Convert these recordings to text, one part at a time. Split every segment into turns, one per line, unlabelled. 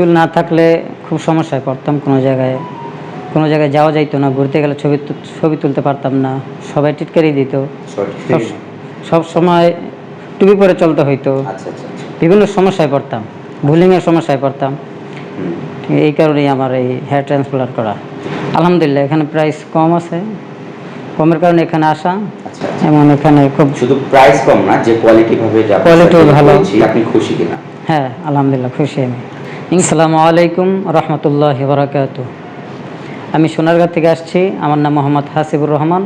চুল না থাকলে খুব সমস্যায় পড়তাম কোনো জায়গায়। কোনো জায়গায় যাওয়া যাইতো না। ঘুরতে গেলে ছবি ছবি তুলতে পারতাম না। সবাই টিটকারি দিত। সব সময় টুপি পরে চলতে হইতো।
আচ্ছা আচ্ছা আচ্ছা।
বিভিন্ন সমস্যায় পড়তাম। ভুলিংয়ের সমস্যায় পড়তাম। এই কারণেই আমার এই হেয়ার ট্রান্সপ্লান্ট করা। আলহামদুলিল্লাহ এখানে প্রাইস কম আছে। কমের কারণে এখানে আসা। এমন এখানে খুব
শুধু প্রাইস কম না যে কোয়ালিটি ভাবে
Quality ভালো।
আপনি খুশি কিনা?
হ্যাঁ আলহামদুলিল্লাহ খুশি আমি। আসসালামু আলাইকুম রহমতুল্লাহ বরাকাত আমি সোনারগাঁ থেকে আসছি, আমার নাম মোহাম্মদ হাসিবুর রহমান।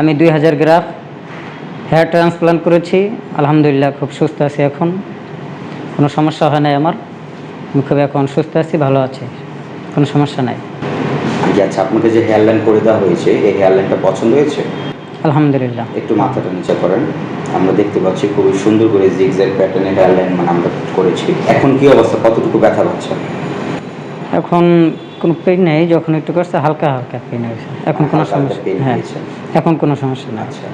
আমি দুই হাজার গ্রাফ হেয়ার ট্রান্সপ্লান্ট করেছি, আলহামদুলিল্লাহ খুব সুস্থ আছি এখন। কোনো সমস্যা হয় নাই আমার, আমি খুব এখন সুস্থ আছি, ভালো আছি, কোনো সমস্যা নাই।
আচ্ছা আপনাকে যে হেয়ারলাইন করে দেওয়া হয়েছে, এই হেয়ারলাইনটা পছন্দ হয়েছে?
আলহামদুলিল্লাহ।
একটু মাথাটা নিচে করেন। আমরা দেখতে পাচ্ছি খুবই সুন্দর করে জিগজ্যাগ প্যাটার্নের হেয়ার লাইন মানে আমরা করেছি। এখন কি অবস্থা? কতটুকু ব্যথা পাচ্ছেন
এখন কোনো পেন নেই যখন একটু করছে হালকা হালকা পেন হয়েছে। এখন কোনো সমস্যা হ্যাঁ। এখন কোনো সমস্যা নাই।
আচ্ছা।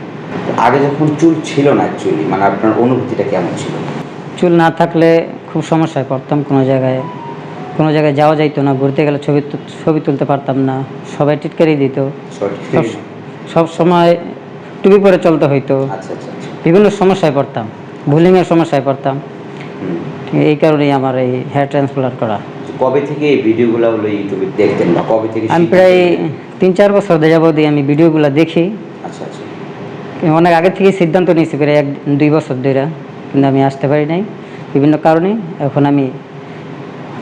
আগে যখন চুল ছিল না অ্যাকচুয়ালি মানে আপনার অনুভূতিটা কেমন ছিল?
চুল না থাকলে খুব সমস্যায় পড়তাম কোনো জায়গায়। কোনো জায়গায় যাওয়া যাইতো না। ঘুরতে গেলে ছবি ছবি তুলতে পারতাম না। সবাই টিটকারি দিত। সব সময় টুপি পরে চলতে হইতো।
আচ্ছা আচ্ছা আচ্ছা।
বিভিন্ন সমস্যায় পড়তাম ভুলিংয়ের সমস্যায় পড়তাম। এই কারণেই আমার এই হেয়ার ট্রান্সপ্লান্ট করা।
কবে থেকে এই ভিডিওগুলো হলো ইউটিউবে দেখতেন বা কবে থেকে
আমি প্রায় তিন চার বছর যাবতীয় আমি ভিডিওগুলো দেখি।
আচ্ছা আচ্ছা।
অনেক আগে থেকে সিদ্ধান্ত নিয়েছি প্রায় এক দুই বছর ধরে। কিন্তু আমি আসতে পারি নাই। বিভিন্ন কারণে এখন আমি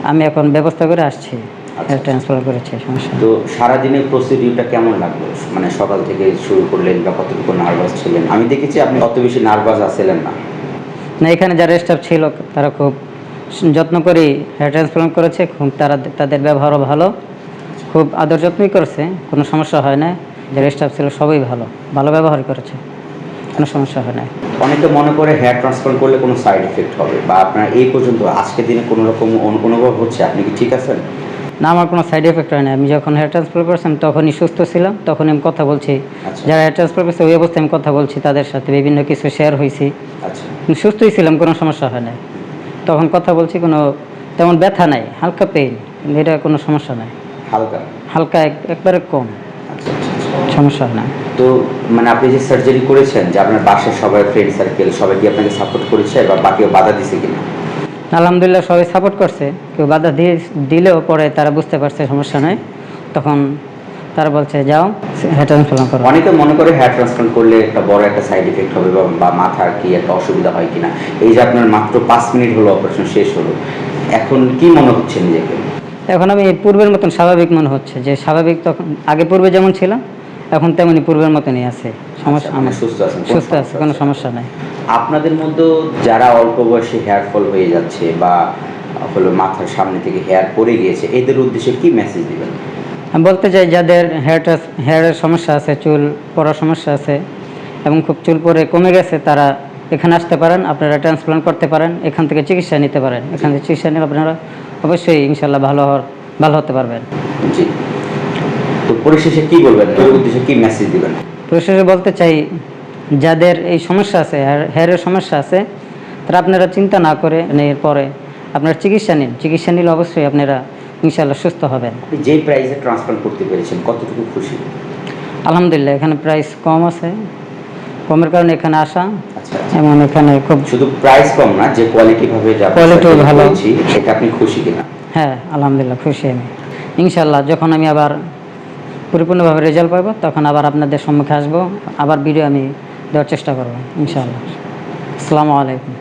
আমি এখন ব্যবস্থা করে আসছি। ট্রান্সফার করেছি সমস্যা
তো সারাদিনের প্রসিডিউরটা কেমন লাগল? মানে সকাল থেকে শুরু করলেন বা কতটুকু নার্ভাস ছিলেন? আমি দেখেছি আপনি অত বেশি নার্ভাস আছিলেন না।
না এখানে যারা স্টাফ ছিল তারা খুব যত্ন করে হেয়ার ট্রান্সপ্লান্ট করেছে খুব তারা তাদের ব্যবহারও ভালো। খুব আদর যত্নই করেছে কোনো সমস্যা হয় না। যারা স্টাফ ছিল সবই ভালো। ভালো ব্যবহার করেছে কোনো সমস্যা হয় না।
অনেকে মনে করে হেয়ার ট্রান্সপ্লান্ট করলে কোনো সাইড এফেক্ট হবে বা আপনার এই পর্যন্ত আজকের দিনে কোনো রকম অনু- অনুভব হচ্ছে? আপনি কি ঠিক আছেন?
না আমার কোনো সাইড এফেক্ট হয় না আমি যখন হেয়ার ট্রান্সফার করেছিলাম তখনই সুস্থ ছিলাম তখন আমি কথা বলছি।
আচ্ছা।
যারা হেয়ার ট্রান্সফার করছে ওই অবস্থায় আমি কথা বলছি তাদের সাথে বিভিন্ন কিছু শেয়ার হয়েছি।
আচ্ছা।
সুস্থই ছিলাম কোনো সমস্যা হয় না তখন কথা বলছি কোনো তেমন ব্যথা নাই হালকা পেইন কিন্তু এটা কোনো সমস্যা নাই।
হালকা?
হালকা এক- একবারে কম।
আচ্ছা।
সমস্যা না।
তো মানে আপনি যে সার্জারি করেছেন যে আপনার বাসার সবাই ফ্রেন্ড সার্কেল সবাই কি আপনাকে সাপোর্ট করেছে বা বাকিও বাধা দিছে কিনা?
আলহামদুলিল্লাহ সবাই সাপোর্ট করছে। কেউ বাধা দিয়ে দিলেও পরে তারা বুঝতে পারছে সমস্যা নেই। তখন তারা বলছে যাও হেয়ার ট্রান্সপ্লান্ট করো।
অনেকে মনে করে হেয়ার ট্রান্সপ্লান্ট করলে একটা বড় একটা সাইড এফেক্ট হবে বা- মাথার কি একটা অসুবিধা হয় কিনা। এই যে আপনার মাত্র পাঁচ মিনিট হলো অপারেশন শেষ হলো এখন কি মনে হচ্ছে নিজেকে?
এখন আমি পূর্বের মতন স্বাভাবিক মনে হচ্ছে যে স্বাভাবিক তখন আগে পূর্বে যেমন ছিলাম এখন তেমনি পূর্বের মতনই আছে। সমস্যা
আচ্ছা,
আমার
কোনো
সুস্থ আছে কোনো সমস্যা নাই।
আপনাদের মধ্যে যারা অল্প বয়সে হেয়ার ফল হয়ে যাচ্ছে বা হলো মাথার সামনে থেকে হেয়ার পড়ে গিয়েছে এদের উদ্দেশ্যে কি মেসেজ দিবেন?
আমি বলতে চাই যাদের হেয়ারটা হেয়ারের সমস্যা আছে চুল পড়ার সমস্যা আছে এবং খুব চুল পরে কমে গেছে তারা এখানে আসতে পারেন আপনারা ট্রান্সপ্লান্ট করতে পারেন এখান থেকে চিকিৎসা নিতে পারেন। এখান থেকে চিকিৎসা নিলে আপনারা অবশ্যই ইনশাল্লাহ ভালো হওয়ার ভালো হতে পারবেন।
জি। তো পরিশেষে কি বলবেন? উদ্দেশ্যে কি মেসেজ দিবেন?
পরিশেষে বলতে চাই যাদের এই সমস্যা আছে হেয়ার- হেয়ারের সমস্যা আছে তারা আপনারা চিন্তা না করে এরপরে আপনারা চিকিৎসা নিন। চিকিৎসা নিলে অবশ্যই আপনারা ইনশাল্লাহ সুস্থ হবেন।
যেই প্রাইসে ট্রান্সপ্লান্ট করতে পেরেছেন কতটুকু খুশি?
আলহামদুলিল্লাহ এখানে প্রাইস কম আছে। কমের কারণে এখানে আসা
আচ্ছা
এমন এখানে খুব
শুধু প্রাইস কম না যে কোয়ালিটি ভাবে যা
ও ভালো।
এটা আপনি খুশি কিনা?
হ্যাঁ আলহামদুলিল্লাহ খুশি আমি। ইনশাল্লাহ যখন আমি আবার পরিপূর্ণভাবে রেজাল্ট পাবো তখন আবার আপনাদের সম্মুখে আসব। আবার ভিডিও আমি দেওয়ার চেষ্টা করব ইনশাল্লাহ আসসালামু আলাইকুম।